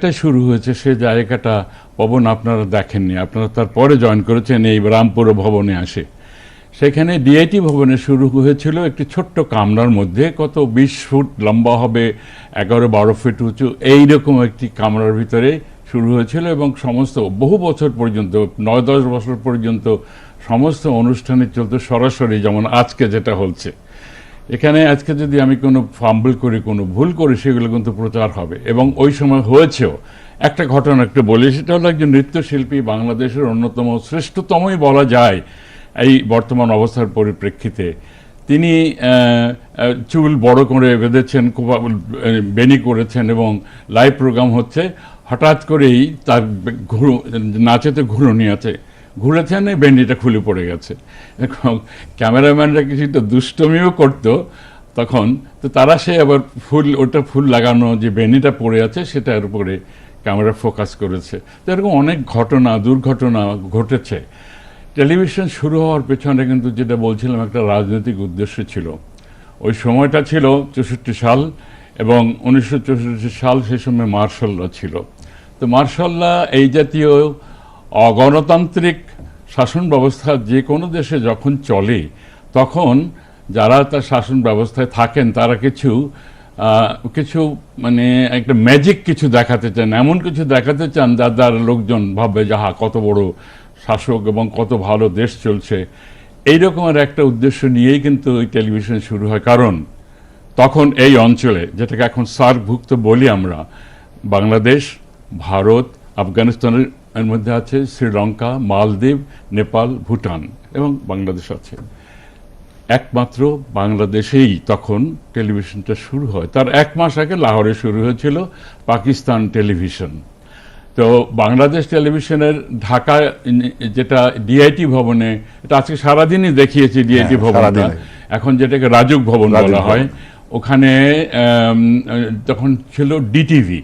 এটা শুরু হয়েছে, সে জায়গাটা পবন আপনারা দেখেননি। আপনারা তারপরে জয়েন করেছেন এই রামপুর ভবনে আসে। সেখানে ডিআইটি ভবনে শুরু হয়েছিল একটি ছোট্ট কামরার মধ্যে, কত বিশ ফুট লম্বা হবে, এগারো বারো ফিট উঁচু, এইরকম একটি কামরার ভিতরে শুরু হয়েছিল এবং সমস্ত বহু বছর পর্যন্ত, নয় দশ বছর পর্যন্ত সমস্ত অনুষ্ঠানে চলতো সরাসরি যেমন আজকে যেটা হচ্ছে। এখানে আজকে যদি আমি কোনো ফাম্বল করি, কোনো ভুল করি, সেগুলো কিন্তু প্রচার হবে। এবং ওই সময় হয়েছেও একটা ঘটনা একটু বলি, সেটা হলো একজন নৃত্যশিল্পী বাংলাদেশের অন্যতম শ্রেষ্ঠতমই বলা যায় এই বর্তমান অবস্থার পরিপ্রেক্ষিতে। তিনি চুল বড় করে বেঁধেছেন বেনি করেছেন এবং লাইভ প্রোগ্রাম হচ্ছে। হঠাৎ করেই তার ঘুরো, নাচেতে ঘুরনি আছে। ঘুরেছেন এই বেন্ডিটা খুলে পড়ে গেছে। এখন ক্যামেরাম্যানরা কিছুটা দুষ্টমিও করতো, তখন তো তারা সে আবার ফুল, ওটা ফুল লাগানো যে বেনিটা পড়ে আছে, সেটার উপরে ক্যামেরা ফোকাস করেছে। তো এরকম অনেক ঘটনা, দুর্ঘটনা ঘটেছে। টেলিভিশন শুরু হওয়ার পেছনে কিন্তু যেটা বলছিলাম, একটা রাজনৈতিক উদ্দেশ্য ছিল। ওই সময়টা ছিল চৌষট্টি সাল এবং উনিশশো চৌষট্টি সাল সে সময় মার্শাল্লা ছিল। তো মার্শাল্লা এই জাতীয় অগণতান্ত্রিক শাসন ব্যবস্থা যে কোনো দেশে যখন চলে, তখন যারা তার শাসন ব্যবস্থায় থাকেন, তারা কিছু কিছু মানে একটা ম্যাজিক কিছু দেখাতে চান, এমন কিছু দেখাতে চান যার দ্বারা লোকজন ভাববে যাহা কত বড় শাসক এবং কত ভালো দেশ চলছে। এই রকমের একটা উদ্দেশ্য নিয়েই কিন্তু ওই টেলিভিশন শুরু হয়। কারণ তখন এই অঞ্চলে, যেটাকে এখন সার্কভুক্ত বলি আমরা, বাংলাদেশ, ভারত, আফগানিস্তানের এর মধ্যে আছে শ্রীলঙ্কা মালদ্বীপ নেপাল ভুটান এবং বাংলাদেশ আছে। একমাত্র বাংলাদেশেই তখন টেলিভিশনটা শুরু হয়। তার এক মাস আগে লাহোরে শুরু হয়েছিল পাকিস্তান টেলিভিশন। তো বাংলাদেশ টেলিভিশনের ঢাকা যেটা ডিআইটি ভবনে এটা আজকে সারাদিনই দেখিয়েছি ডিআইটি হ্যাঁ, ভবনটা। এখন যেটাকে রাজুক ভবন বলা হয়। ওখানে তখন ছিল ডিটিভি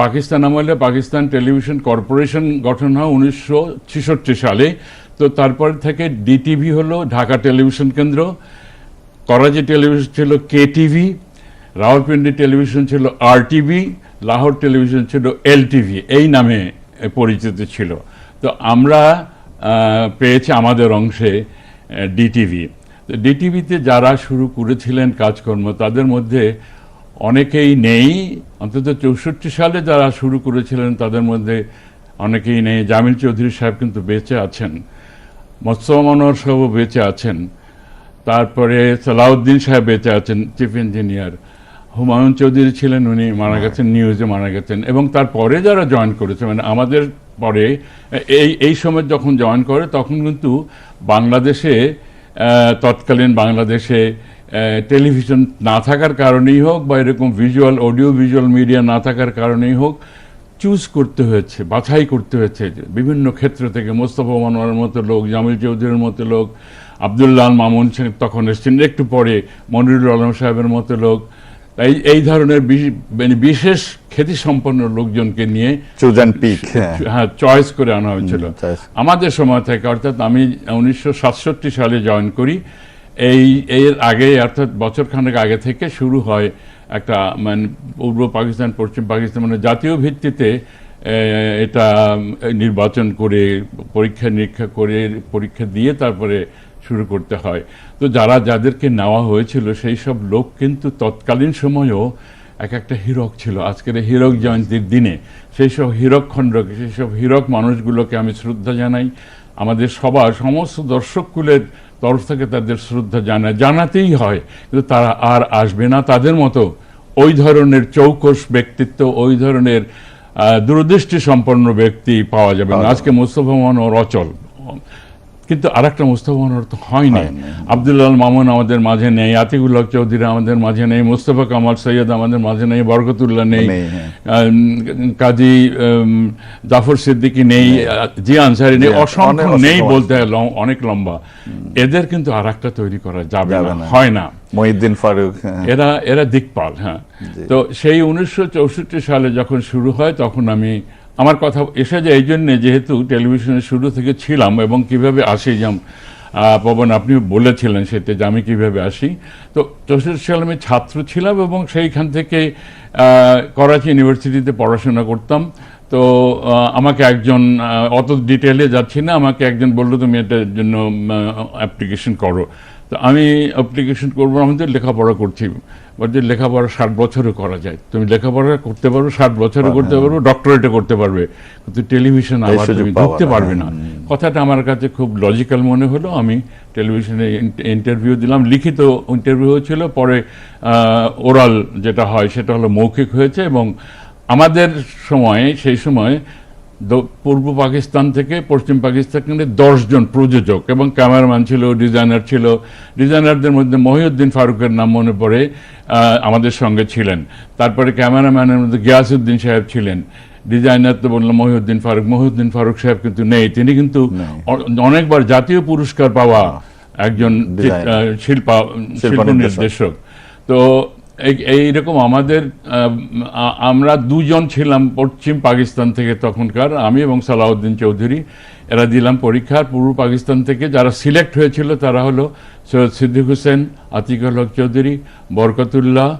পাকিস্তান আমলে পাকিস্তান টেলিভিশন কর্পোরেশন গঠন হয় উনিশশো ছেষট্টি সালে। তো তারপর থেকে ডিটিভি হলো ঢাকা টেলিভিশন কেন্দ্র, করাচি টেলিভিশন ছিল কে টিভি রাওয়ালপিন্ডি টেলিভিশন ছিল আর টিভি লাহোর টেলিভিশন ছিল এল টিভি এই নামে পরিচিত ছিল। তো আমরা পেয়েছি আমাদের অংশে ডিটিভি। ডিটিভিতে যারা শুরু করেছিলেন কাজকর্ম, তাদের মধ্যে অনেকেই নেই, অন্তত চৌষট্টি সালে যারা শুরু করেছিলেন তাদের মধ্যে অনেকেই নেই। জামিল চৌধুরী সাহেব কিন্তু বেঁচে আছেন মোস্তফা মনোহর সাহেবও বেঁচে আছেন, তারপরে সালাউদ্দিন সাহেব বেঁচে আছেন, চিফ ইঞ্জিনিয়ার। হুমায়ুন চৌধুরী ছিলেন, উনি মারা গেছেন, নিউজে মারা গেছেন, এবং তারপরে যারা জয়েন করেছে মানে আমাদের পরে, এই এই সময় যখন জয়েন করে, তখন কিন্তু বাংলাদেশে তৎকালীন বাংলাদেশে টেলিভিশন না থাকার কারণেই হোক বা এরকম ভিজুয়াল অডিও ভিজুয়াল মিডিয়া না থাকার কারণেই হোক চুজ করতে হয়েছে বাছাই করতে হয়েছে। বিভিন্ন ক্ষেত্র থেকে মোস্তফা মনোয়ারের মতো লোক জামিল চৌধুরীর মতো লোক আবদুল্লাহ মামুন তখন এসেছেন একটু পরে মনিরুল আলম সাহেবের মতো লোক। এই এই ধরনের মানে বিশেষ খ্যাতিসম্পন্ন লোকজনকে নিয়ে চুজ অ্যান্ড পিক হ্যাঁ। হ্যাঁ চয়েস করে আনা হয়েছিল। আমাদের সময় থেকে অর্থাৎ আমি উনিশশো সাতষট্টি সালে জয়েন করি এই, এর আগে, অর্থাৎ বছরখানেক আগে থেকে শুরু হয় একটা মানে পূর্ব পাকিস্তান, পশ্চিম পাকিস্তান মানে জাতীয় ভিত্তিতে এটা নির্বাচন করে, পরীক্ষা নিরীক্ষা করে, পরীক্ষা দিয়ে তারপরে শুরু করতে হয়। তো যারা, যাদেরকে নেওয়া হয়েছিল, সেই সব লোক কিন্তু তৎকালীন সময়েও এক একটা হীরক ছিল। আজকের হীরক জয়ন্তীর দিনে, সেই সব হীরক খণ্ডকে, সেই সব হীরক মানুষগুলোকে আমি শ্রদ্ধা জানাই। আমাদের সবার সমস্ত দর্শককুলের তরফ থেকে তাদের শ্রদ্ধা জানা জানাতেই হয়। কিন্তু তারা আর আসবে না। তাদের মতো ওই ধরনের চৌকস ব্যক্তিত্ব ওই ধরনের দূরদৃষ্টি সম্পন্ন ব্যক্তি পাওয়া যাবে না। আজকে মোহন মনোহর অচল কিন্তু আরেকটা মুস্তফা মনোহর তো হয়নি। আব্দুল্লাহ মামুন আমাদের মাঝে নেই আতিকুল্লাহ চৌধুরী আমাদের মাঝে নেই মুস্তফা কামাল সৈয়দ আমাদের মাঝে নেই বরকতুল্লাহ নেই হ্যাঁ। কাজী জাফর সিদ্দিকী নেই জি আনসারি নেই অসংখ্য নেই বলতে অনেক লম্বা এদের কিন্তু আর একটা তৈরি করা যাবে না। হয় না মহিউদ্দিন ফারুক হ্যাঁ। এরা এরা দিকপাল হ্যাঁ তো সেই উনিশশো চৌষট্টি সালে যখন শুরু হয় তখন আমি আমার কথা এসে যায় এই জন্যে যেহেতু টেলিভিশনের শুরু থেকে ছিলাম এবং কীভাবে আসি যেমন পবন আপনি বলেছিলেন সেটা যে আমি কীভাবে আসি। তো চৌষট্টি সালে আমি ছাত্র ছিলাম এবং সেইখান থেকে করাচি ইউনিভার্সিটিতে পড়াশোনা করতাম। তো আমাকে একজন অত ডিটেলে যাচ্ছি না। আমাকে একজন বলল, তুমি এটার জন্য অ্যাপ্লিকেশন করো। তো আমি অ্যাপ্লিকেশন করব আমি তো লেখাপড়া করছি। বলছে লেখাপড়া ষাট বছরও করা যায় তুমি লেখাপড়া করতে পারো ষাট বছরও করতে পারো ডক্টরেটে করতে পারবে কিন্তু টেলিভিশন। আবার তুমি ঢুকতে পারবে না। কথাটা আমার কাছে খুব লজিক্যাল মনে হলো। আমি টেলিভিশনে ইন্টারভিউ দিলাম লিখিত ইন্টারভিউ হয়েছিল। পরে ওরাল যেটা হয় সেটা হলো মৌখিক হয়েছে এবং আমাদের সময়ে সেই সময় পূর্ব পাকিস্তান থেকে পশ্চিম পাকিস্তানে দশজন প্রযোজক এবং ক্যামেরাম্যান ছিল ডিজাইনার ছিল। ডিজাইনারদের মধ্যে মহিউদ্দিন ফারুকের নাম মনে পড়ে আমাদের সঙ্গে ছিলেন। তারপরে ক্যামেরাম্যানের মধ্যে গিয়াসউদ্দিন সাহেব ছিলেন। ডিজাইনার তো বললাম মহিউদ্দিন ফারুক। মহিউদ্দিন ফারুক সাহেব কিন্তু নেই। তিনি কিন্তু অনেকবার জাতীয় পুরস্কার পাওয়া একজন শিল্পা শিল্প নির্দেশক। তো এইরকম আমাদের আমরা দুজন ছিলাম পশ্চিম পাকিস্তান থেকে তখনকার আমি এবং সালাউদ্দিন চৌধুরী। এরা দিলাম পরীক্ষার পূর্ব পাকিস্তান থেকে। যারা সিলেক্ট হয়েছিল তারা হলো সৈয়দ সিদ্দিক হোসেন আতিকুল হক চৌধুরী বরকতুল্লাহ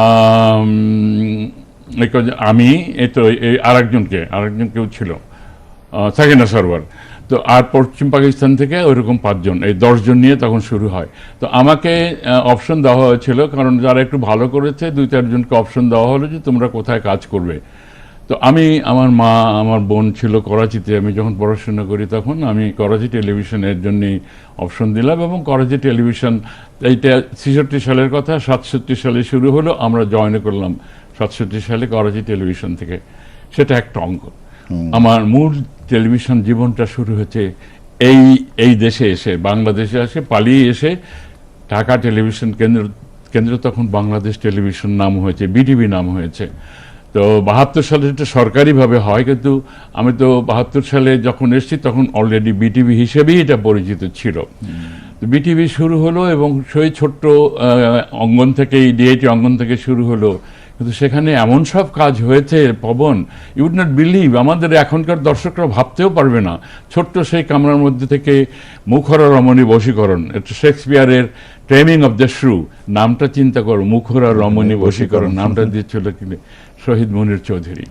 আম, এই তো এই আরেকজনকে আরেকজন কেউ ছিল? আহ, সাকিনা সরওয়ার তো আর পশ্চিম পাকিস্তান থেকে ওইরকম পাঁচজন এই দশজন নিয়ে তখন শুরু হয়। তো আমাকে অপশন দেওয়া হয়েছিল কারণ যারা একটু ভালো করেছে দুই চারজনকে অপশন দেওয়া হলো যে তোমরা কোথায় কাজ করবে। তো আমি আমার মা আমার বোন ছিল করাচিতে আমি যখন পড়াশোনা করি তখন আমি করাচি টেলিভিশনের জন্যই অপশন দিলাম এবং করাচি টেলিভিশন এইটা ছেষট্টি সালের কথা সাতষট্টি সালে শুরু হলো আমরা জয়েন করলাম সাতষট্টি সালে করাচি টেলিভিশন থেকে। সেটা একটা অঙ্ক আমার মূল টেলিভিশন জীবনটা শুরু হয়েছে এই এই দেশে এসে বাংলাদেশে এসে পালিয়ে এসে ঢাকা টেলিভিশন কেন্দ্র কেন্দ্র তখন বাংলাদেশ টেলিভিশন নাম হয়েছে বিটিভি নাম হয়েছে। তো বাহাত্তর সালে এটা সরকারিভাবে হয় কিন্তু আমি তো বাহাত্তর সালে যখন এসেছি তখন অলরেডি বিটিভি হিসেবেই এটা পরিচিত ছিল। তো বিটিভি শুরু হলো এবং সেই ছোট্ট অঙ্গন থেকে ডিআইটি অঙ্গন থেকে শুরু হলো কিন্তু সেখানে এমন সব কাজ হয়েছে পবন। ইউড নট বিলিভ আমাদের এখনকার দর্শকরা ভাবতেও পারবে না। ছোট্ট সেই কামরার মধ্যে থেকে মুখরা রমণী বশীকরণ। এটা শেক্সপিয়ারের ট্রেমিং অফ দ্য শ্রু নামটা চিন্তা করো মুখরা রমণী বশীকরণ। নামটা দিয়েছিল কি শহীদ মনির চৌধুরী।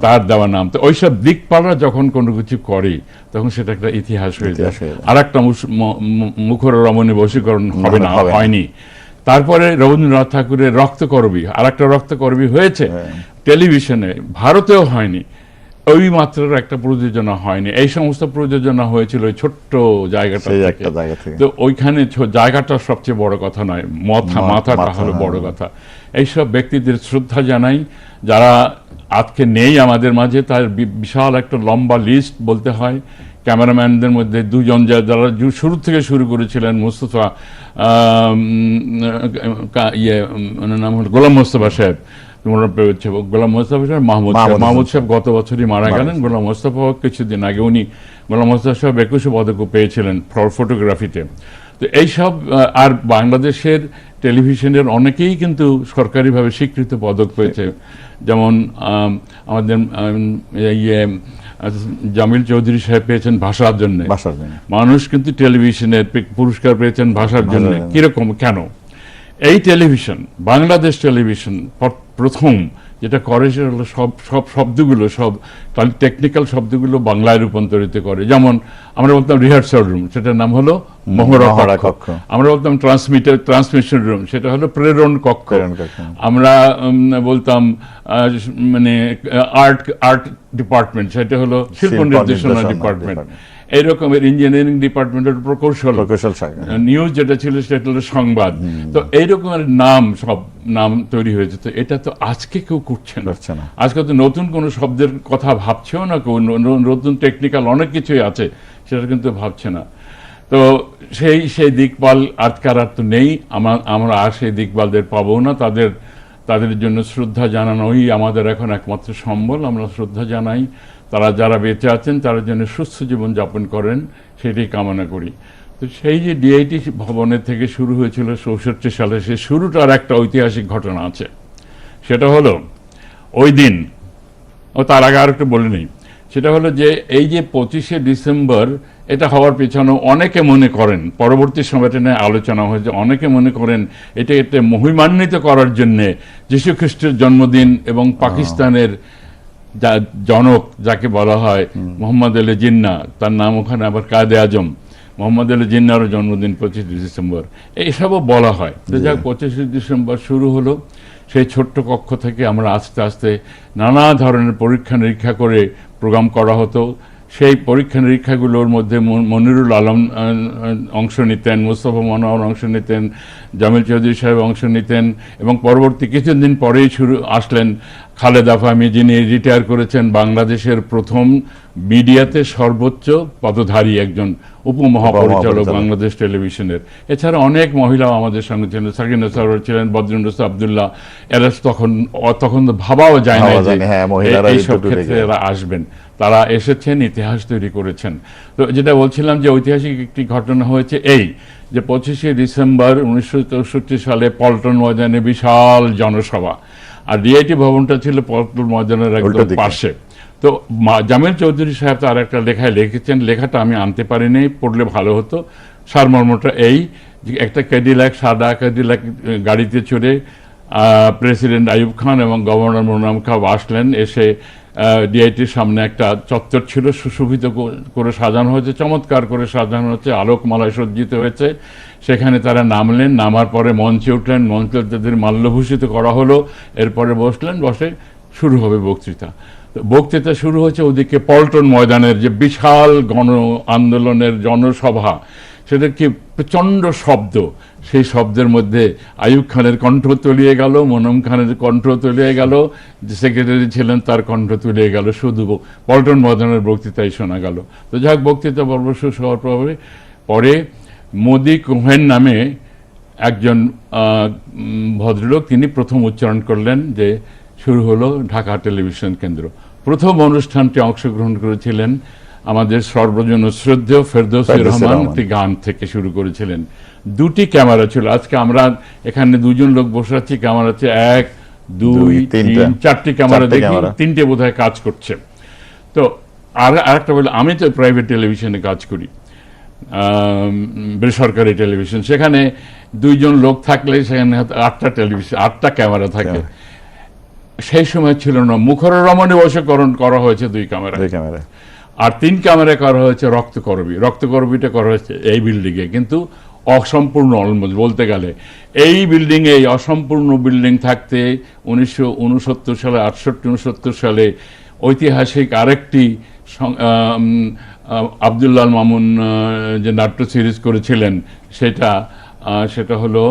তার দেওয়া নাম। তো ওইসব দিকপালরা যখন কোনো কিছু করে তখন সেটা একটা ইতিহাস হয়ে যায়। হয়ে আর একটা মুখর রমণী বশীকরণ হবে না। হয়নি। তারপরে রবীন্দ্রনাথ ঠাকুরের রক্তকরবী আর একটা রক্তকরবী হয়েছে হ্যাঁ। টেলিভিশনে ভারতেও হয়নি ওই মাত্রার একটা প্রযোজনা হয়নি এই সমস্ত প্রযোজনা হয়েছিল ওই ছোট্ট জায়গাটা। তো ওইখানে জায়গাটা সবচেয়ে বড় কথা নয় মাথা মাথাটা হলো বড় হ্যাঁ। কথা এইসব ব্যক্তিদের শ্রদ্ধা জানাই যারা আজকে নেই আমাদের মাঝে তার বিশাল একটা লম্বা লিস্ট বলতে হয় ক্যামেরাম্যানদের মধ্যে দুজন যা- যারা শুরু থেকে শুরু করেছিলেন মুস্তফা ইয়ে ওনার নাম হলো গোলাম মোস্তফা সাহেব গোলাম মোস্তফা সাহেব মাহমুদ মাহমুদ সাহেব। গত বছরই মারা গেলেন গোলাম মোস্তফা কিছুদিন আগে উনি গোলাম মোস্তফা সাহেব একুশে পদকও পেয়েছিলেন ফটোগ্রাফিতে। তো এইসব আর বাংলাদেশের টেলিভিশনের অনেকেই কিন্তু সরকারিভাবে স্বীকৃত পদক পেয়েছে। যেমন আম, আমাদের ইয়ে জামিল চৌধুরী সাহেব পেয়েছেন ভাষার জন্য। মানুষ কিন্তু টেলিভিশনে পুরস্কার পেয়েছেন ভাষার জন্য। কীরকম? কেন? এই টেলিভিশন বাংলাদেশ টেলিভিশন প্রথম যেটা করে সেটা হলো সব সব শব্দগুলো সব টেকনিক্যাল শব্দগুলো বাংলায় রূপান্তরিত করে। যেমন আমরা বলতাম রিহার্সাল রুম সেটার নাম হলো মহড়া কক্ষ। আমরা বলতাম ট্রান্সমিটার ট্রান্সমিশন রুম সেটা হলো প্রেরণ কক্ষ। আমরা বলতাম মানে আর্ট আর্ট ডিপার্টমেন্ট সেটা হলো শিল্প নির্দেশনা ডিপার্টমেন্ট department। এই রকমের ইঞ্জিনিয়ারিং ডিপার্টমেন্টের প্রকৌশল। প্রকৌশল নিউজ যেটা ছিল সেটা হলো সংবাদ তো এইরকমের নাম সব নাম তৈরি হয়েছে। তো এটা তো আজকে কেউ করছে না। আজকে তো নতুন কোনো শব্দের কথা ভাবছেও না কেউ। নতুন টেকনিক্যাল অনেক কিছুই আছে সেটা কিন্তু ভাবছে না। তো সেই সেই দিকপাল আজকার আর তো নেই। আমার আমরা আর সেই দিকপালদের পাবো না। তাদের তাদের জন্য শ্রদ্ধা জানানোই আমাদের এখন একমাত্র সম্বল। আমরা শ্রদ্ধা জানাই। তারা যারা বেঁচে আছেন, তারা যেন সুস্থ জীবন যাপন করেন, সেটাই কামনা করি। তো সেই যে ডিআইটি ভবনের থেকে শুরু হয়েছিল চৌষট্টি সালে, সে শুরুটার একটা ঐতিহাসিক ঘটনা আছে। সেটা হলো, ওই দিন, ও তার আগে আর একটু বলে নেই। সেটা হলো যে এই যে পঁচিশে ডিসেম্বর এটা হওয়ার পিছনে অনেকে মনে করেন পরবর্তী সময় এটা নিয়ে আলোচনা হয়েছে অনেকে মনে করেন এটা এতে মহিমান্বিত করার জন্যে যীশু খ্রিস্টের জন্মদিন এবং পাকিস্তানের যা জনক যাকে বলা হয় মোহাম্মদ আলী জিন্না তার নাম ওখানে আবার কায়দে আজম মোহাম্মদ আলী জিন্নারও জন্মদিন পঁচিশে ডিসেম্বর। এইসবও বলা হয়। তো যাক পঁচিশে ডিসেম্বর শুরু হলো। সেই ছোট্ট কক্ষ থেকে আমরা আস্তে আস্তে নানা ধরনের পরীক্ষা নিরীক্ষা করে প্রোগ্রাম করা হতো। সেই পরীক্ষা নিরীক্ষাগুলোর মধ্যে মনিরুল আলম অংশ নিতেন মুস্তফা মনোহর অংশ নিতেন জামিল চৌধুরী সাহেব অংশ নিতেন এবং পরবর্তী কিছুদিন পরেই শুরু আসলেন খালেদা ফাহমি যিনি রিটায়ার করেছেন বাংলাদেশের প্রথম মিডিয়াতে সর্বোচ্চ পদধারী একজন উপমহাপরিচালক। বাংলাদেশ টেলিভিশনের এছাড়া অনেক মহিলাও আমাদের সঙ্গে ছিলেন সাকিনা সরোয়ার ছিলেন বদরুন্নস আবদুল্লাহ এরা তখন তখন ভাবাও যায় না যে হ্যাঁ, এইসব ক্ষেত্রে এরা আসবেন তারা এসেছেন ইতিহাস তৈরি করেছেন। তো যেটা বলছিলাম যে ঐতিহাসিক একটি ঘটনা হয়েছে এই যে পঁচিশে ডিসেম্বর উনিশশো চৌষট্টি সালে পল্টন ময়দানে বিশাল জনসভা। আর ডিআইটি ভবনটা ছিল পল্টন ময়দানের একদম পাশে। তো জামিল চৌধুরী সাহেব তার একটা লেখায় লিখেছেন লেখাটা আমি আনতে পারিনি পড়লে ভালো হতো। সারমর্মটা এই যে একটা ক্যাডিল্যাক সাদা ক্যাডিল্যাক গাড়িতে চড়ে প্রেসিডেন্ট আইয়ুব খান এবং গভর্নর মোনাম খান আসলেন এসে ডিআইটির সামনে একটা চত্বর ছিল, সুশোভিত করে সাজানো হয়েছে, চমৎকার করে সাজানো হচ্ছে আলোকমালায় সজ্জিত হয়েছে। সেখানে তারা নামলেন, নামার পরে মঞ্চে উঠলেন, মঞ্চে তাদের মাল্যভূষিত করা হলো, এরপরে বসলেন, বসে শুরু হবে বক্তৃতা। বক্তৃতা শুরু হয়েছে ওদিকে পল্টন ময়দানের যে বিশাল গণ আন্দোলনের জনসভা, সেটা কি প্রচণ্ড শব্দ সেই শব্দের মধ্যে আয়ুব খানের কণ্ঠ তলিয়ে গেল, মনম খানের কণ্ঠ তলিয়ে গেল, যে সেক্রেটারি ছিলেন তার কণ্ঠ তলিয়ে গেল, শুধু পল্টন ময়দানের বক্তৃতাই শোনা গেল। তো যাক, বক্তৃতা পর্ব শেষ হওয়ার পরে পরে মোদি কোহেন নামে একজন ভদ্রলোক তিনি প্রথম উচ্চারণ করলেন যে শুরু হলো ঢাকা টেলিভিশন কেন্দ্র। প্রথম অনুষ্ঠানটি অংশগ্রহণ করেছিলেন আমাদের সর্বজন শ্রদ্ধেয় ফেরদৌসি রহমান। একটি গান থেকে শুরু করেছিলেন। দুটি ক্যামেরা ছিল। আজকে আমরা এখানে দুজন লোক বসে আছি। ক্যামেরা আছে এক দুই তিন চারটি ক্যামেরা দেখি। তিনটে বোধহয় কাজ করছে। তো আর আরেকটা বলে আমি তো প্রাইভেট টেলিভিশনে কাজ করি। বেসরকারি টেলিভিশন সেখানে দুইজন লোক থাকলে সেখানে আটটা টেলিভিশন আটটা ক্যামেরা থাকে। সেই সময় ছিল না। মুখর রমণী বশীকরণ করা হয়েছে দুই ক্যামেরা দুই ক্যামেরা আর তিন ক্যামেরা করা হয়েছে রক্তকরবী রক্তকরবীটা করা হয়েছে এই বিল্ডিংয়ে কিন্তু অসম্পূর্ণ অলমোস্ট বলতে গেলে এই বিল্ডিংয়ে এই অসম্পূর্ণ বিল্ডিং থাকতে উনিশশো উনসত্তর সালে আটষট্টি উনসত্তর সালে ঐতিহাসিক আরেকটি আবদুল্লাল মামুন যে নাট্য সিরিজ করেছিলেন সেটা সেটা হলো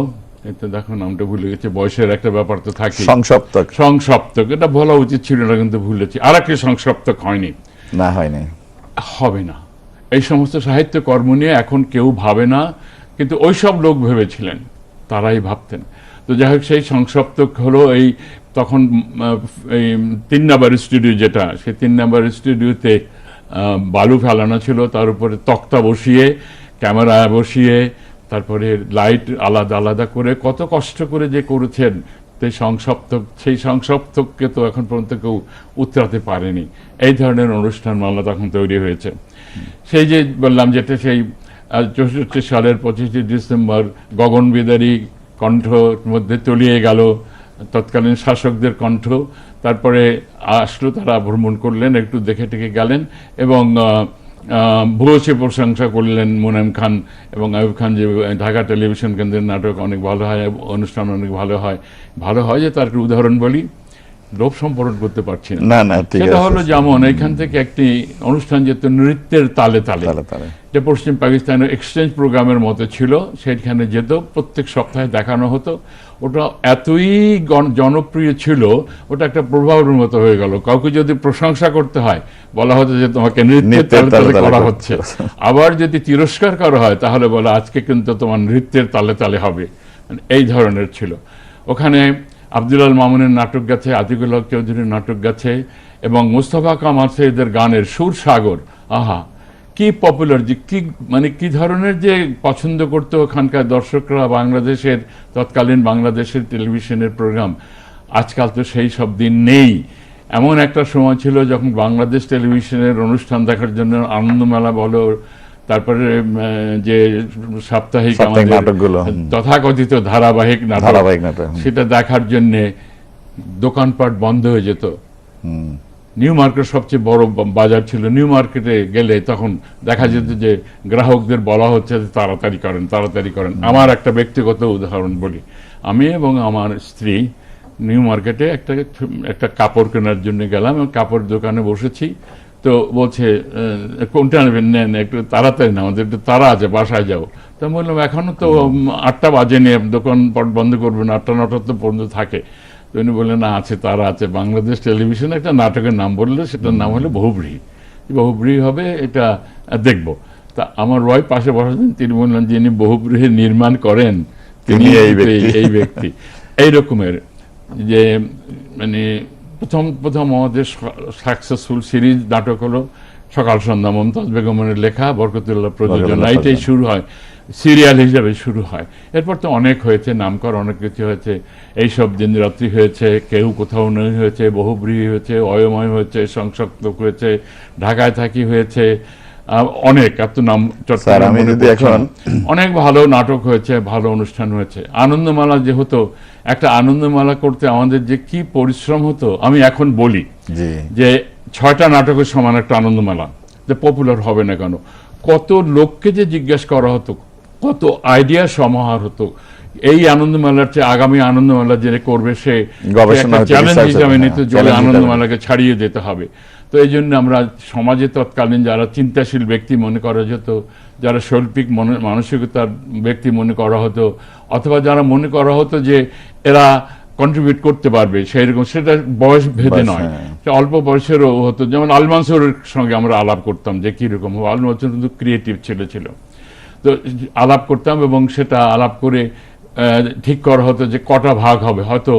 এটা দেখো নামটা ভুলে গেছে বয়সের একটা ব্যাপার তো থাকে সংসপ্তক। সংসপ্তক। এটা বলা উচিত ছিল না কিন্তু ভুলেছি। আর একটি সংসপ্তক হয়নি। না হয়নি। হবে না। এই সমস্ত সাহিত্য কর্ম নিয়ে এখন কেউ ভাবে না, কিন্তু ওই সব লোক ভেবেছিলেন, তারাই ভাবতেন। তো যাই হোক, সেই সংসপ্তক হলো এই তখন এই তিন নাম্বার স্টুডিও যেটা, সেই তিন নাম্বার স্টুডিওতে বালু ফেলানো ছিল, তার উপরে তক্তা বসিয়ে, ক্যামেরা বসিয়ে, তারপরে লাইট আলাদা আলাদা করে, কত কষ্ট করে যে করেছেন সেই সংসপ্তক সেই সংসপ্তককে তো এখন পর্যন্ত কেউ উতরাতে পারেনি। এই ধরনের অনুষ্ঠান মালা তখন তৈরি হয়েছে। সেই যে বললাম যেটা সেই চৌষট্টি সালের পঁচিশে ডিসেম্বর গগনবিদারী কণ্ঠর মধ্যে তলিয়ে গেল। তৎকালীন শাসকদের কণ্ঠ। তারপরে আসলো তারা ভ্রমণ করলেন, একটু দেখে টেকে গেলেন এবং ভূয়সী প্রশংসা করলেন মোনাম খান এবং আয়ুব খান যে ঢাকা টেলিভিশন কেন্দ্রের নাটক অনেক ভালো হয়, অনুষ্ঠান অনেক ভালো হয়। ভালো হয় যে তার একটু উদাহরণ বলি। লোভ সম্পর্ক করতে পারছি না। না না ঠিক সেটা হলো যেমন এখান থেকে একটি অনুষ্ঠান যেত নৃত্যের তালে তালে। যে পশ্চিম পাকিস্তানের এক্সচেঞ্জ প্রোগ্রামের মতো ছিল সেখানে যেত প্রত্যেক সপ্তাহে দেখানো হতো। ওটা এতই জনপ্রিয় ছিল ওটা একটা প্রভাবের মতো হয়ে গেল। কাউকে যদি প্রশংসা করতে হয় বলা হতো যে তোমাকে নৃত্যের নৃত্যের তালে তালে তালে তালে করা। হচ্ছে। আবার যদি তিরস্কার করা হয় তাহলে বলে আজকে কিন্তু তোমার নৃত্যের তালে তালে হবে। মানে এই ধরনের ছিল। ওখানে আব্দুল মামুনের নাটক গেছে, আতিকুল হক চৌধুরীর নাটক গেছে, এবং মুস্তফা কামাল সৈয়দের গানের সুর সাগর। আহা, কি পপুলার যে কি মানে কি ধরনের যে পছন্দ করতো ওখানকার দর্শকরা বাংলাদেশের, তৎকালীন বাংলাদেশের টেলিভিশনের প্রোগ্রাম। আজকাল তো সেই সব দিন নেই। এমন একটা সময় ছিল যখন বাংলাদেশ টেলিভিশনের অনুষ্ঠান দেখার জন্য আনন্দমেলা বলো তারপরে যে সাপ্তাহিক নাটকগুলো, তথাকথিত ধারাবাহিক ধারাবাহিক নাটক, সেটা দেখার জন্য দোকানপাট বন্ধ হয়ে যেত। নিউ মার্কেট সবচেয়ে বড় বাজার ছিল। নিউ মার্কেটে গেলে তখন দেখা যেত যে গ্রাহকদের বলা হচ্ছে যে তাড়াতাড়ি করেন তাড়াতাড়ি করেন। আমার একটা ব্যক্তিগত উদাহরণ বলি। আমি এবং আমার স্ত্রী নিউ মার্কেটে একটা একটা কাপড় কেনার জন্য গেলাম এবং কাপড় দোকানে বসেছি। তো বলছে কোনটা নেবেন? নেন একটু তাড়াতাড়ি না আমাদের একটু তাড়া আছে বাসায় যাও। তো আমি বললাম এখনও তো আটটা বাজেনি দোকান পাট বন্ধ করবেন আটটা নটা তো পর্যন্ত থাকে। তো উনি বললেন না আছে তারা আছে। বাংলাদেশ টেলিভিশনে একটা নাটকের নাম বললে সেটার নাম হলো বহুব্রী। বহুব্রী হবে এটা দেখব। তা আমার ওয়াইফ পাশে বসাছেন তিনি বললেন যিনি বহুব্রীহি নির্মাণ করেন তিনি ব্যক্তি। এই ব্যক্তি। এই রকমের যে মানে প্রথম প্রথম আমাদের সাকসেসফুল সিরিজ নাটক হলো সকাল সন্ধ্যা মমতাজ বেগমের লেখা বরকতুল্লাহ প্রযোজনা। এটাই এইটাই শুরু হয় সিরিয়াল হিসাবে শুরু হয়। এরপর তো অনেক হয়েছে নামকর অনেক কিছু হয়েছে। এইসব দিন রাত্রি হয়েছে কেউ কোথাও নেই হয়েছে বহুব্রীহী হয়েছে অয়ময় হয়েছে সংসক্ত হয়েছে ঢাকায় থাকি হয়েছে অনেক এত নাম চট্টগ্রাম অনেক ভালো নাটক হয়েছে ভালো অনুষ্ঠান হয়েছে। আনন্দমালা যে হতো একটা আনন্দমালা করতে আমাদের যে কি পরিশ্রম হতো আমি এখন বলি যে ছয়টা নাটকের সমান একটা আনন্দমেলা যে পপুলার হবে না কেন। কত লোককে যে জিজ্ঞেস করা হতো কত আইডিয়া সমাহার হতো এই আনন্দমেলার চেয়ে আগামী আনন্দমেলা যে করবে সে চ্যালেঞ্জ হিসাবে নিত হ্যাঁ, হিসাবে। আনন্দমেলাকে ছাড়িয়ে যেতে হবে। তো এই জন্য আমরা সমাজে তৎকালীন যারা চিন্তাশীল ব্যক্তি মনে করা যেত যারা শৈল্পিক মনে মানসিকতার ব্যক্তি মনে করা হতো অথবা যারা মনে করা হতো যে এরা কন্ট্রিবিউট করতে পারবে সেই রকম সেটা বয়স ভেদে নয়। হ্যাঁ। অল্প বয়সেরও হতো। যেমন আলমানসুরের সঙ্গে আমরা আলাপ করতাম যে কীরকম হবে আলমানসুর কিন্তু ক্রিয়েটিভ ছেলে ছিল। তো আলাপ করতাম এবং সেটা আলাপ করে ঠিক করা হতো যে কটা ভাগ হবে। হয়তো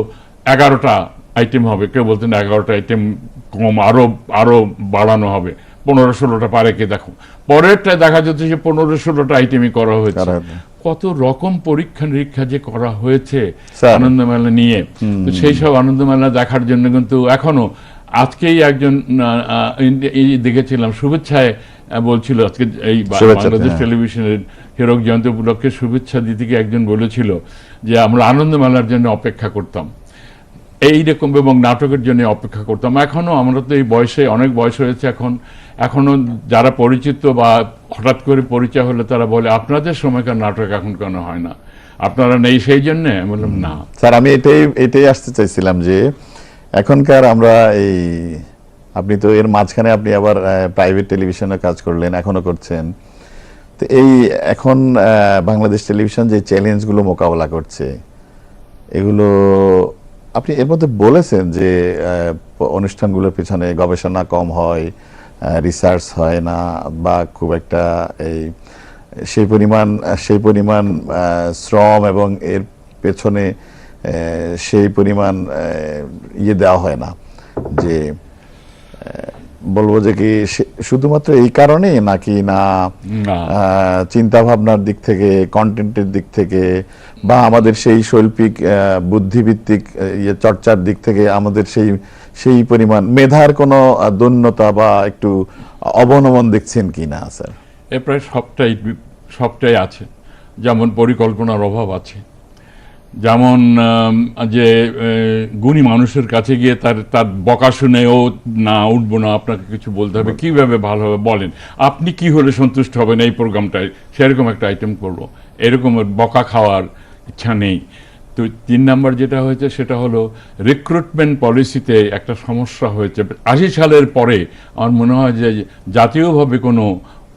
এগারোটা আইটেম হবে কেউ বলতেন এগারোটা আইটেম কম আরও আরও বাড়ানো হবে। পনেরো ষোলোটা পারে কে দেখো। পরেরটা দেখা যাচ্ছে যে পনেরো ষোলোটা আইটেমই করা হয়েছে। কত রকম পরীক্ষা নিরীক্ষা যে করা হয়েছে স্যার। আনন্দমেলা নিয়ে। তো সেই সব আনন্দমেলা দেখার জন্য কিন্তু এখনও আজকেই একজন দেখেছিলাম শুভেচ্ছায় বলছিল আজকে এই বাংলাদেশ হ্যাঁ। টেলিভিশনের হীরক জয়ন্তী উপলক্ষে শুভেচ্ছা দিতে গিয়ে একজন বলেছিল যে আমরা আনন্দমেলার জন্য অপেক্ষা করতাম। এইরকম এবং নাটকের জন্য অপেক্ষা করতাম। এখনও আমরা তো এই বয়সে অনেক বয়স হয়েছে, এখন এখনও যারা পরিচিত বা হঠাৎ করে পরিচয় হলে তারা বলে, আপনাদের সময়কার নাটক এখন কেন হয় না? আপনারা নেই সেই জন্য? আমি বললাম, না। স্যার, আমি এটাই এটাই আসতে চাইছিলাম যে, এখনকার আমরা এই, আপনি তো এর মাঝখানে আপনি আবার প্রাইভেট টেলিভিশনে কাজ করলেন এখনও করছেন। তো এই এখন বাংলাদেশ টেলিভিশন যে চ্যালেঞ্জগুলো মোকাবেলা করছে, এগুলো আপনি এর মধ্যে বলেছেন যে অনুষ্ঠানগুলোর পিছনে গবেষণা কম হয় রিসার্চ হয় না, বা খুব একটা এই সেই পরিমাণ সেই পরিমাণ শ্রম এবং এর পেছনে সেই পরিমাণ ইয়ে দেওয়া হয় না যে বলব যে কি শুধুমাত্র এই কারণে নাকি না। চিন্তা ভাবনার দিক থেকে কন্টেন্টের দিক থেকে বা আমাদের সেই শৈল্পিক বুদ্ধিভিত্তিক ইয়ে চর্চার দিক থেকে আমাদের সেই সেই পরিমাণ মেধার কোনো দৈন্যতা বা একটু অবনমন দেখছেন কি না স্যার? এ প্রায় সবটাই সবটাই আছে। যেমন পরিকল্পনার অভাব আছে। যেমন যে গুণী মানুষের কাছে গিয়ে তার তার বকা শুনে ও না উঠবো না, আপনাকে কিছু বলতে হবে, কীভাবে ভালো হবে বলেন। আপনি কি হলে সন্তুষ্ট হবেন এই প্রোগ্রামটায়? সেরকম একটা আইটেম করব। এরকম বকা খাওয়ার ইচ্ছা নেই। তো তিন নাম্বার যেটা হয়েছে, সেটা হলো রিক্রুটমেন্ট পলিসিতে একটা সমস্যা হয়েছে। আশি সালের পরে আমার মনে হয় যে, জাতীয়ভাবে কোনো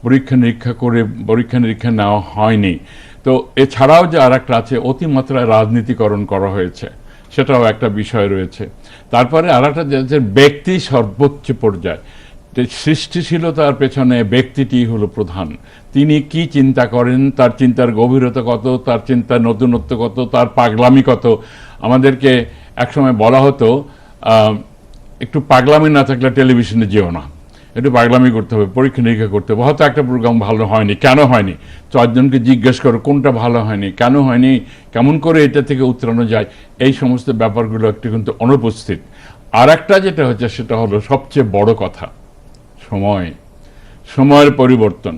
পরীক্ষা নিরীক্ষা করে পরীক্ষা নিরীক্ষা নেওয়া হয়নি। তো এছাড়াও যে আর একটা আছে, অতিমাত্রায় রাজনীতিকরণ করা হয়েছে। সেটাও একটা বিষয় রয়েছে। তারপরে আর একটা যে ব্যক্তি সর্বোচ্চ পর্যায়ে। সৃষ্টিশীলতার পেছনে ব্যক্তিটি হলো প্রধান। তিনি কি চিন্তা করেন? তার চিন্তার গভীরতা কত? তার চিন্তার নতুনত্ব কত? তার পাগলামি কত? আমাদেরকে একসময় বলা হতো একটু পাগলামি না থাকলে টেলিভিশনে যেও না। একটু পাগলামি করতে হবে, পরীক্ষা নিরীক্ষা করতে হবে। হয়তো একটা প্রোগ্রাম ভালো হয়নি, কেন হয়নি? চারজনকে জিজ্ঞেস করো, কোনটা ভালো হয়নি, কেন হয়নি, কেমন করে এটা থেকে উতরানো যায়? এই সমস্ত ব্যাপারগুলো একটু কিন্তু অনুপস্থিত। আর একটা যেটা হচ্ছে, সেটা হলো সবচেয়ে বড় কথা, সময়। সময়ের পরিবর্তন।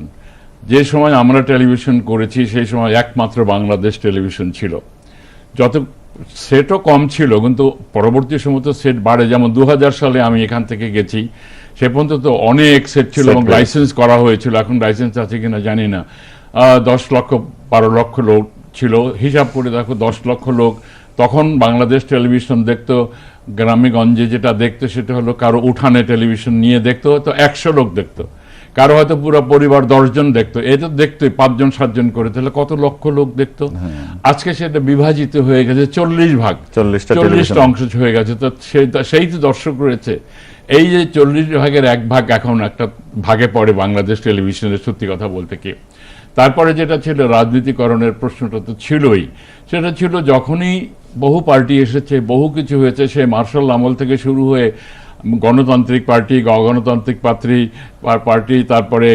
যে সময় আমরা টেলিভিশন করেছি, সেই সময় একমাত্র বাংলাদেশ টেলিভিশন ছিল। যত সেটও কম ছিল, কিন্তু পরবর্তী সময় তো সেট বাড়ে। যেমন দু হাজার সালে আমি এখান থেকে গেছি সে পর্যন্ত তো অনেক সেট ছিল এবং লাইসেন্স করা হয়েছিল এখন লাইসেন্স আছে কিনা জানি না। দশ লক্ষ বারো লক্ষ লোক ছিল। হিসাব করে দেখো দশ লক্ষ লোক। তখন বাংলাদেশ টেলিভিশন দেখতো গ্রামে গঞ্জে যেটা দেখতো সেটা হলো কারও উঠানে টেলিভিশন নিয়ে দেখতো হয়তো একশো লোক দেখতো। কারও হয়তো পুরো পরিবার দশজন দেখতো। এটা দেখতোই পাঁচজন সাতজন করে। তাহলে কত লক্ষ লোক দেখতো? আজকে সেটা বিভাজিত হয়ে গেছে চল্লিশ ভাগ। চল্লিশটা চল্লিশটা অংশ হয়ে গেছে। তো সেই সেই তো দর্শক রয়েছে। এই যে চল্লিশ ভাগের এক ভাগ এখন একটা ভাগে পড়ে বাংলাদেশ টেলিভিশনের সত্যি কথা বলতে কি? তারপরে যেটা ছিল রাজনীতিকরণের প্রশ্নটা তো ছিলই। সেটা ছিল যখনই বহু পার্টি এসেছে, বহু কিছু হয়েছে, সে মার্শাল আমল থেকে শুরু হয়ে গণতান্ত্রিক পার্টি অগণতান্ত্রিক পাত্রী পার্টি, তারপরে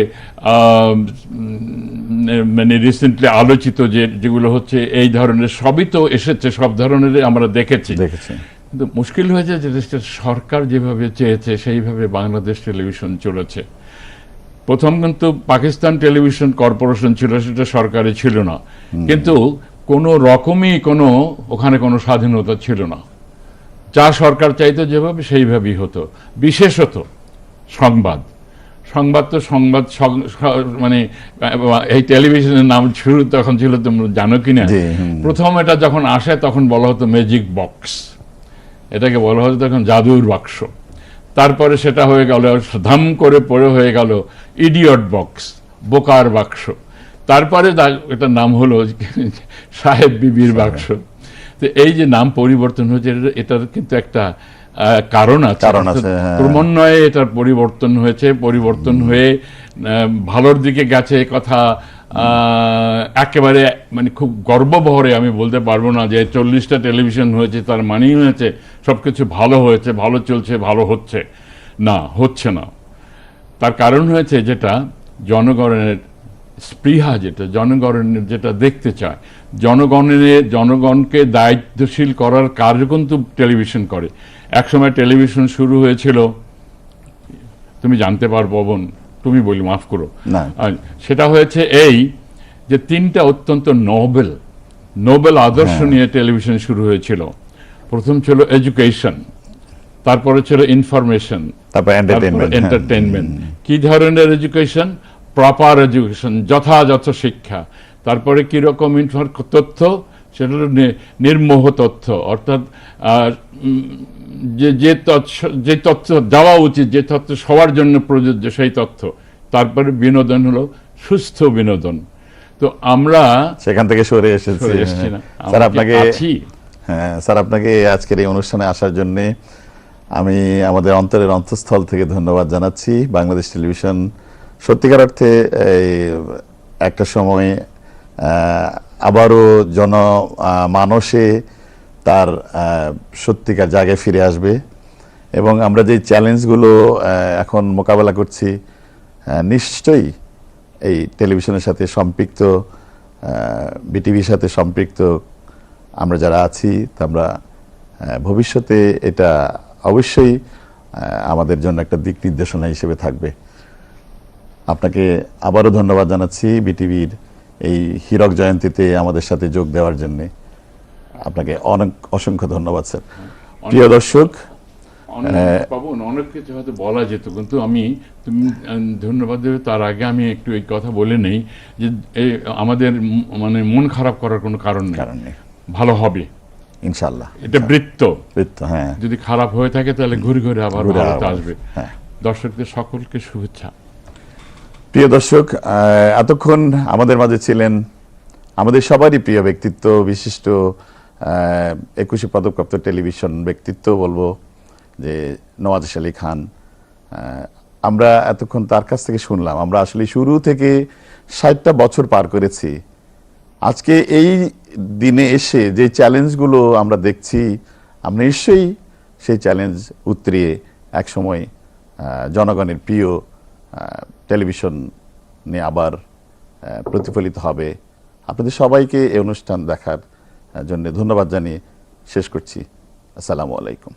মানে রিসেন্টলি আলোচিত যে, যেগুলো হচ্ছে এই ধরনের, সবই তো এসেছে, সব ধরনের আমরা দেখেছি। দেখেছি। কিন্তু মুশকিল হয়েছে যে দেশটা সরকার যেভাবে চেয়েছে সেইভাবে বাংলাদেশ টেলিভিশন চলেছে। প্রথম কিন্তু পাকিস্তান টেলিভিশন কর্পোরেশন ছিল সেটা সরকারি ছিল না। কিন্তু কোনো রকমই কোনো ওখানে কোনো স্বাধীনতা ছিল না। যা সরকার চাইতো যেভাবে সেইভাবেই হতো। বিশেষত সংবাদ। সংবাদ তো সংবাদ মানে এই টেলিভিশনের নাম শুরু তখন ছিল তোমরা জানো কিনা? প্রথম এটা যখন আসে তখন বলা হতো ম্যাজিক বক্স এটাকে বলা হতো তখন জাদুর বাক্স। তারপরে সেটা হয়ে গেল ধাম করে পড়ে হয়ে গেল ইডিয়ট বক্স বোকার বাক্স। তারপরে এটার নাম হলো সাহেব বিবির বাক্স। তো এই যে নাম পরিবর্তন হয়েছে এটা- এটার কিন্তু একটা কারণ আছে। কারণ আছে, হ্যাঁ। ক্রমান্বয়ে এটার পরিবর্তন হয়েছে পরিবর্তন হয়ে ভালোর দিকে গেছে কথা একেবারে মানে খুব গর্বভরে আমি বলতে পারব না যে চল্লিশটা টেলিভিশন হয়েছে, তার মানেই হয়েছে সব কিছু ভালো হয়েছে, ভালো চলছে, ভালো হচ্ছে। না হচ্ছে না। তার কারণ হয়েছে যেটা, জনগণের স্পৃহা যেটা, জনগণের যেটা দেখতে চায়। জনগণের, জনগণকে দায়িত্বশীল করার কার্য কিন্তু টেলিভিশন করে। একসময় টেলিভিশন শুরু হয়েছিল, তুমি জানতে পার পবন তুমি বলি মাফ করো। সেটা হয়েছে এই যে তিনটা অত্যন্ত নোবেল নোবেল আদর্শ নিয়ে টেলিভিশন শুরু হয়েছিল। প্রথম ছিল এডুকেশন তারপরে ছিল ইনফরমেশন তারপর এন্টারটেনমেন্ট এন্টারটেনমেন্ট কি ধরনের এডুকেশন? প্রপার এডুকেশন যথাযথ শিক্ষা। তারপরে কীরকম তথ্য? সেটা হলো নির্মোহ তথ্য অর্থাৎ যে যে তথ্য যে তথ্য দেওয়া উচিত যে তথ্য সবার জন্য প্রযোজ্য সেই তথ্য। তারপরে বিনোদন হলো সুস্থ বিনোদন। তো আমরা সেখান থেকে সরে এসেছি। না। স্যার আপনাকে হ্যাঁ স্যার আপনাকে আজকের এই অনুষ্ঠানে আসার জন্য আমি আমাদের অন্তরের অন্তঃস্থল থেকে ধন্যবাদ জানাচ্ছি। বাংলাদেশ টেলিভিশন সত্যিকার অর্থে একটা সময় আবারও জন মানসে তার সত্যিকার জায়গায় ফিরে আসবে। এবং আমরা যে চ্যালেঞ্জগুলো এখন মোকাবেলা করছি নিশ্চয়ই এই টেলিভিশনের সাথে সম্পৃক্ত বিটিভির সাথে সম্পৃক্ত আমরা যারা আছি, আমরা ভবিষ্যতে এটা অবশ্যই আমাদের জন্য একটা দিক নির্দেশনা হিসেবে থাকবে। আপনাকে আবারও ধন্যবাদ জানাচ্ছি বিটিভির এই হীরক জয়ন্তীতে আমাদের সাথে যোগ দেওয়ার জন্য আপনাকে অনেক অসংখ্য ধন্যবাদ স্যার। প্রিয় দর্শক অনেক কিছু হয়তো বলা যেত কিন্তু আমি তুমি ধন্যবাদ দেবে তার আগে আমি একটু এই কথা বলে নেই যে আমাদের মানে মন খারাপ করার কোনো কারণ নেই। কারণ নেই। ভালো হবে। ইনশাল্লাহ এটা বৃত্ত। বৃত্ত, হ্যাঁ। যদি খারাপ হয়ে থাকে তাহলে ঘুরে ঘুরে আবার আসবে। হ্যাঁ। দর্শকদের সকলকে শুভেচ্ছা। প্রিয় দর্শক এতক্ষণ আমাদের মাঝে ছিলেন আমাদের সবারই প্রিয় ব্যক্তিত্ব, বিশিষ্ট একুশে পদকপ্রাপ্ত টেলিভিশন ব্যক্তিত্ব বলব, যে নওয়াজ আলী খান। আমরা এতক্ষণ তার কাছ থেকে শুনলাম, আমরা আসলে শুরু থেকে ষাটটা বছর পার করেছি। আজকে এই দিনে এসে যে চ্যালেঞ্জগুলো আমরা দেখছি, আমরা নিশ্চয়ই সেই চ্যালেঞ্জ উতরিয়ে একসময় জনগণের প্রিয় টেলিভিশন আবার প্রতিফলিত হবে। আপনাদের সবাইকে এই অনুষ্ঠান দেখার জন্য ধন্যবাদ জানিয়ে শেষ করছি। আসসালামু আলাইকুম।